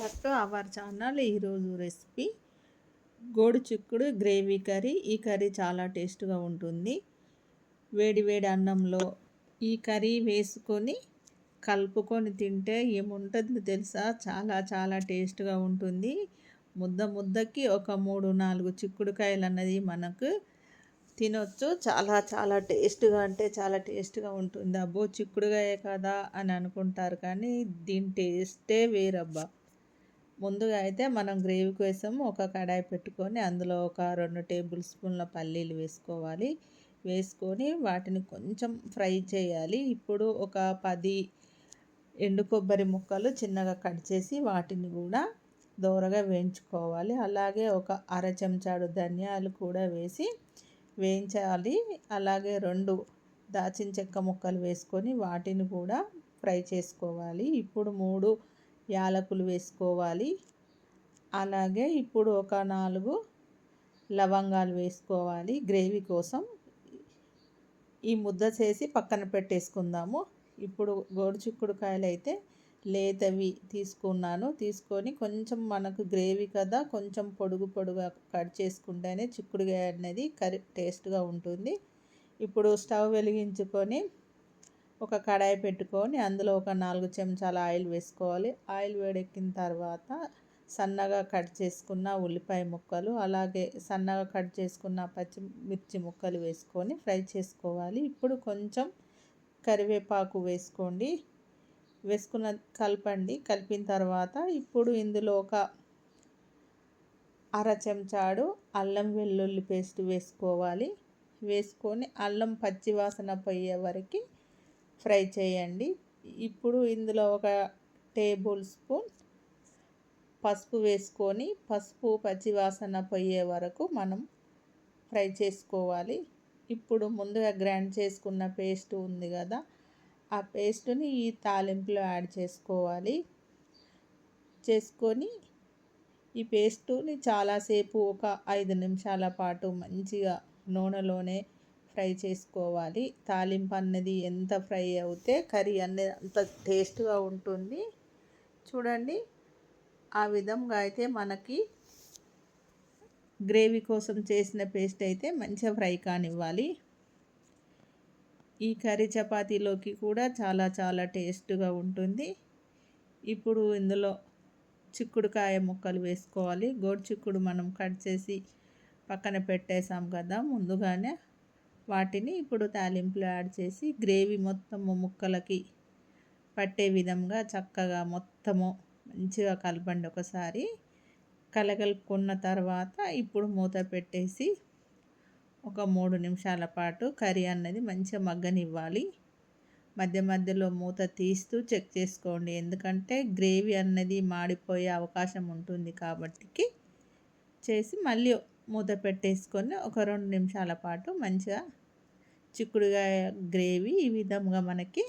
Back to our channel ఈరోజు recipe. గోడు చిక్కుడు గ్రేవీ కర్రీ. ఈ కర్రీ చాలా టేస్ట్గా ఉంటుంది. వేడి వేడి అన్నంలో ఈ కర్రీ వేసుకొని కలుపుకొని తింటే ఏముంటుందో తెలుసా? చాలా చాలా టేస్ట్గా ఉంటుంది. ముద్ద ముద్దకి ఒక మూడు నాలుగు చిక్కుడుకాయలు అన్నది మనకు తినొచ్చు. చాలా చాలా టేస్ట్గా అంటే చాలా టేస్ట్గా ఉంటుంది. అబ్బో చిక్కుడుగాయే కదా అని అనుకుంటారు కానీ దీని టేస్టే వేరబ్బా. ముందుగా అయితే మనం గ్రేవీ కోసం ఒక కడాయి పెట్టుకొని అందులో ఒక రెండు టేబుల్ స్పూన్ల పల్లీలు వేసుకోవాలి. వేసుకొని వాటిని కొంచెం ఫ్రై చేయాలి. ఇప్పుడు ఒక పది ఎండు కొబ్బరి ముక్కలు చిన్నగా కట్ చేసి వాటిని కూడా దోరగా వేయించుకోవాలి. అలాగే ఒక అర చెంచాడు ధనియాలు కూడా వేసి వేయించాలి. అలాగే రెండు దాచిన చెక్క ముక్కలు వేసుకొని వాటిని కూడా ఫ్రై చేసుకోవాలి. ఇప్పుడు మూడు యాలకులు వేసుకోవాలి. అలాగే ఇప్పుడు ఒక నాలుగు లవంగాలు వేసుకోవాలి గ్రేవీ కోసం. ఈ ముద్ద చేసి పక్కన పెట్టేసుకుందాము. ఇప్పుడు గోడుచిక్కుడుకాయలు అయితే లేతవి తీసుకున్నాను. తీసుకొని కొంచెం మనకు గ్రేవీ కదా కొంచెం పొడుగు పొడుగు కట్ చేసుకుంటేనే చిక్కుడుకాయ అనేది కర్రీ టేస్ట్గా ఉంటుంది. ఇప్పుడు స్టవ్ వెలిగించుకొని ఒక కడాయి పెట్టుకొని అందులో ఒక నాలుగు చెంచాల ఆయిల్ వేసుకోవాలి. ఆయిల్ వేడెక్కిన తర్వాత సన్నగా కట్ చేసుకున్న ఉల్లిపాయ ముక్కలు అలాగే సన్నగా కట్ చేసుకున్న పచ్చిమిర్చి ముక్కలు వేసుకొని ఫ్రై చేసుకోవాలి. ఇప్పుడు కొంచెం కరివేపాకు వేసుకోండి. వేసుకున్న కలపండి. కలిపిన తర్వాత ఇప్పుడు ఇందులో ఒక అర చెంచాడు అల్లం వెల్లుల్లి పేస్ట్ వేసుకోవాలి. వేసుకొని అల్లం పచ్చివాసన పోయే వరకు ఫ్రై చేయండి. ఇప్పుడు ఇందులో ఒక టేబుల్ స్పూన్ పసుపు వేసుకొని పసుపు పచ్చివాసన పోయే వరకు మనం ఫ్రై చేసుకోవాలి. ఇప్పుడు ముందుగా గ్రైండ్ చేసుకున్న పేస్ట్ ఉంది కదా ఆ పేస్ట్ని ఈ తాలింపులో యాడ్ చేసుకోవాలి. చేసుకొని ఈ పేస్టుని చాలాసేపు ఒక ఐదు నిమిషాల పాటు మంచిగా నూనెలోనే ఫ్రై చేసుకోవాలి. తాలింపు అన్నది ఎంత ఫ్రై అవుతే కర్రీ అనేది అంత టేస్ట్గా ఉంటుంది. చూడండి. ఆ విధంగా అయితే మనకి గ్రేవీ కోసం చేసిన పేస్ట్ అయితే మంచిగా ఫ్రై కానివ్వాలి. ఈ కర్రీ చపాతీలోకి కూడా చాలా చాలా టేస్ట్గా ఉంటుంది. ఇప్పుడు ఇందులో చిక్కుడుకాయ ముక్కలు వేసుకోవాలి. గోడు చిక్కుడు మనం కట్ చేసి పక్కన పెట్టేసాం కదా ముందుగానే. వాటిని ఇప్పుడు తాలింపులో యాడ్ చేసి గ్రేవీ మొత్తము ముక్కలకి పట్టే విధంగా చక్కగా మొత్తము మంచిగా కలపండి ఒకసారి. కలగలుపుకున్న తర్వాత ఇప్పుడు మూత పెట్టేసి ఒక మూడు నిమిషాల పాటు కర్రీ అన్నది మంచిగా మగ్గనివ్వాలి. మధ్య మధ్యలో మూత తీస్తూ చెక్ చేసుకోండి. ఎందుకంటే గ్రేవీ అన్నది మాడిపోయే అవకాశం ఉంటుంది కాబట్టి చేసి మళ్ళీ మూత పెట్టేసుకొని ఒక రెండు నిమిషాల పాటు మంచిగా చిక్కుడుగాయ గ్రేవీ ఈ విధంగా మనకి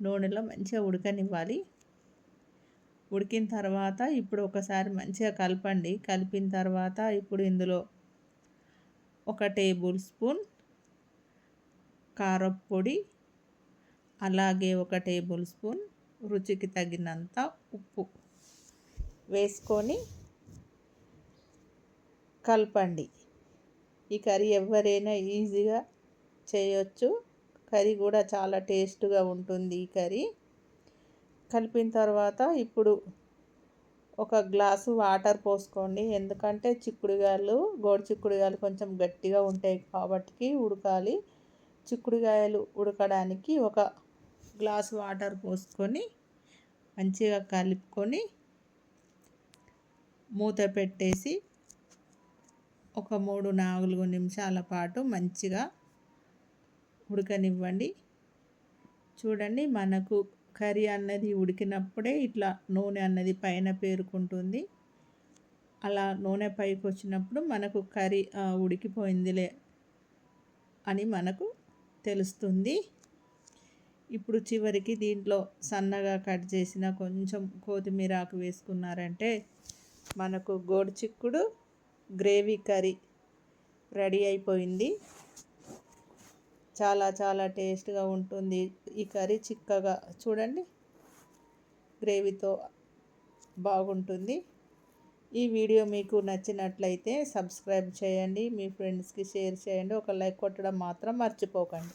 నూనెలో మంచిగా ఉడకనివ్వాలి. ఉడికిన తర్వాత ఇప్పుడు ఒకసారి మంచిగా కలపండి. కలిపిన తర్వాత ఇప్పుడు ఇందులో ఒక టేబుల్ స్పూన్ కారపొడి అలాగే ఒక టేబుల్ స్పూన్ రుచికి తగినంత ఉప్పు వేసుకొని కలపండి. ఈ కర్రీ ఎవరైనా ఈజీగా చేయొచ్చు. కర్రీ కూడా చాలా టేస్ట్గా ఉంటుంది ఈ కర్రీ. కలిపిన తర్వాత ఇప్పుడు ఒక గ్లాసు వాటర్ పోసుకోండి. ఎందుకంటే చిక్కుడుగాయలు గోడు చిక్కుడుగాయలు కొంచెం గట్టిగా ఉంటాయి కాబట్టి ఉడకాలి. చిక్కుడుగాయలు ఉడకడానికి ఒక గ్లాస్ వాటర్ పోసుకొని మంచిగా కలుపుకొని మూత పెట్టేసి ఒక మూడు నాలుగు నిమిషాల పాటు మంచిగా ఉడకనివ్వండి. చూడండి మనకు కర్రీ అన్నది ఉడికినప్పుడే ఇట్లా నూనె అన్నది పైన పేరుకుంటుంది. అలా నూనె పైకి వచ్చినప్పుడు మనకు కర్రీ ఉడికిపోయిందిలే అని మనకు తెలుస్తుంది. ఇప్పుడు చివరికి దీంట్లో సన్నగా కట్ చేసిన కొంచెం కొత్తిమీర ఆకు వేసుకున్నారంటే మనకు గోడు చిక్కుడు గ్రేవీ కర్రీ రెడీ అయిపోయింది. చాలా చాలా టేస్ట్గా ఉంటుంది. ఈ కర్రీ చిక్కగా చూడండి. గ్రేవీతో బాగుంటుంది. ఈ వీడియో మీకు నచ్చినట్లయితే సబ్స్క్రైబ్ చేయండి. మీ ఫ్రెండ్స్కి షేర్ చేయండి. ఒక లైక్ కొట్టడం మాత్రం మర్చిపోకండి.